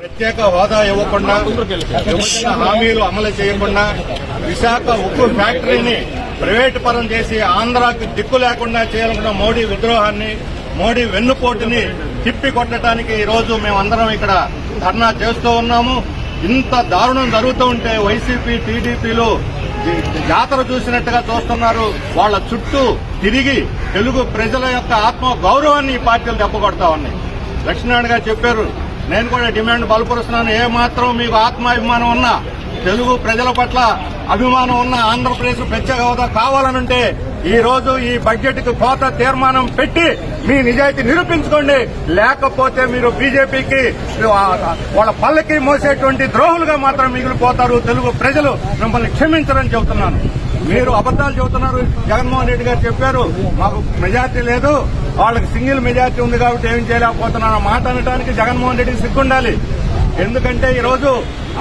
ప్రత్యేక హోదా ఇవ్వకుండా విభజన హామీలు అమలు చేయకుండా విశాఖ ఉక్కు ఫ్యాక్టరీని ప్రైవేటు పరం చేసి ఆంధ్రాకి దిక్కు లేకుండా చేయాలనుకున్న మోడీ విద్రోహాన్ని మోడీ వెన్నుపోటుని తిప్పి కొట్టడానికి ఈరోజు మేమందరం ఇక్కడ ధర్నా చేస్తూ ఉన్నాము. ఇంత దారుణం జరుగుతూ ఉంటే వైసీపీ టీడీపీలు జాతర చూసినట్టుగా చూస్తున్నారు. వాళ్ళ చుట్టూ తిరిగి తెలుగు ప్రజల యొక్క ఆత్మ గౌరవాన్ని ఈ పార్టీలు దెబ్బకొడతా ఉన్నాయి. లక్ష్మీనారాయణ గారు చెప్పారు నేను కూడా డిమాండ్ బలపరుస్తున్నాను. ఏమాత్రం మీకు ఆత్మాభిమానం ఉన్నా తెలుగు ప్రజల పట్ల అభిమానం ఉన్న ఆంధ్రప్రదేశ్ ప్రత్యేక హోదా కావాలనుంటే ఈ రోజు ఈ బడ్జెట్కు కోత తీర్మానం పెట్టి మీ నిజాయితీ నిరూపించుకోండి. లేకపోతే మీరు బీజేపీకి వాళ్ళ పల్లకి మోసేటువంటి ద్రోహులుగా మాత్రం మిగిలిపోతారు తెలుగు ప్రజలు. మిమ్మల్ని క్షమించరని చెబుతున్నాను. మీరు అబద్దాలు చెబుతున్నారు. జగన్మోహన్ రెడ్డి గారు చెప్పారు మాకు మెజార్టీ లేదు వాళ్ళకి సింగిల్ మెజార్టీ ఉంది కాబట్టి ఏం చేయలేకపోతున్నాను మాట అనడానికి జగన్మోహన్ రెడ్డికి సిగ్గుండాలి. ఎందుకంటే ఈరోజు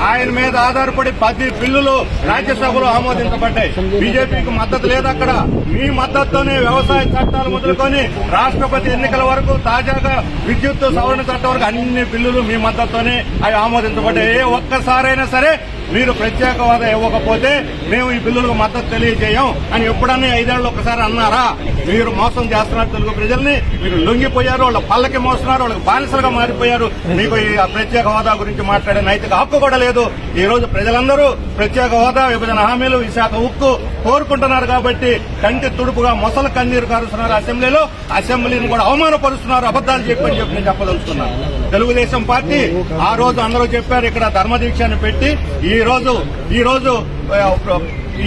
ఆయన మీద ఆధారపడి పది బిల్లులు రాజ్యసభలో ఆమోదించబడ్డాయి. బీజేపీకి మద్దతు లేదు అక్కడ. మీ మద్దతుతోనే వ్యవసాయ చట్టాలు మొదలుకొని రాష్ట్రపతి ఎన్నికల వరకు తాజాగా విద్యుత్ సవరణ చట్టం వరకు అన్ని బిల్లులు మీ మద్దతుతోనే అవి ఆమోదించబడ్డాయి. ఏ ఒక్కసారైనా సరే మీరు ప్రత్యేక హోదా ఇవ్వకపోతే మేము ఈ బిల్లులకు మద్దతు తెలియజేయం అని ఎప్పుడన్నా ఐదేళ్ళు ఒకసారి అన్నారా? మీరు మోసం చేస్తున్నారు తెలుగు ప్రజల్ని. మీరు లొంగిపోయారు వాళ్ళ పల్లకి మోస్తున్నారు వాళ్ళకి బానిసలుగా మారిపోయారు. మీకు ఈ ప్రత్యేక హోదా గురించి మాట్లాడే నైతిక హక్కు కూడా లేదు. ఈ రోజు ప్రజలందరూ ప్రత్యేక హోదా విభజన హామీలు విశాఖ ఉక్కు కోరుకుంటున్నారు కాబట్టి కంటి తుడుపుగా మొసలు కన్నీరు కారుస్తున్నారు అసెంబ్లీలో. అసెంబ్లీని కూడా అవమానపరుస్తున్నారు అబద్దాలు చెప్పని చెప్పి నేను చెప్పదలుచుకున్నాను. తెలుగుదేశం పార్టీ ఆ రోజు అందరూ చెప్పారు ఇక్కడ ధర్మదీక్షను పెట్టి ఈ రోజు ఈ రోజు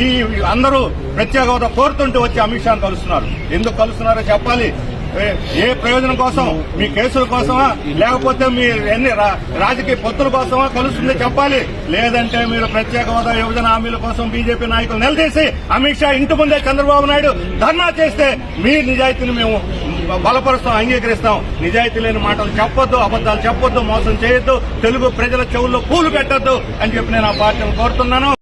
ఈ అందరూ ప్రత్యేక హోదా కోరుతుంటూ వచ్చి అమిత్ షాను కలుస్తున్నారు. ఎందుకు కలుస్తున్నారో చెప్పాలి. ఏ- ప్రయోజనం కోసం? మీ కేసుల కోసమా? లేకపోతే మీ ఎన్ని రా- రాజకీయ పొత్తుల కోసమా? కలుస్తుందో చెప్పాలి. లేదంటే మీరు ప్రత్యేక హోదా విభజన హామీల కోసం బీజేపీ నాయకులు నిలదీసి అమిత్ షా ఇంటి ముందే చంద్రబాబు నాయుడు ధర్నా చేస్తే మీ నిజాయితీని మేము బలపరుస్తాం అంగీకరిస్తాం. నిజాయితీ లేని మాటలు చెప్పొద్దు అబద్దాలు చెప్పొద్దు మోసం చేయొద్దు. తెలుగు ప్రజల చెవుల్లో పూలు పెట్టొద్దు అని చెప్పి నేను ఆ పార్టీని కోరుతున్నాను.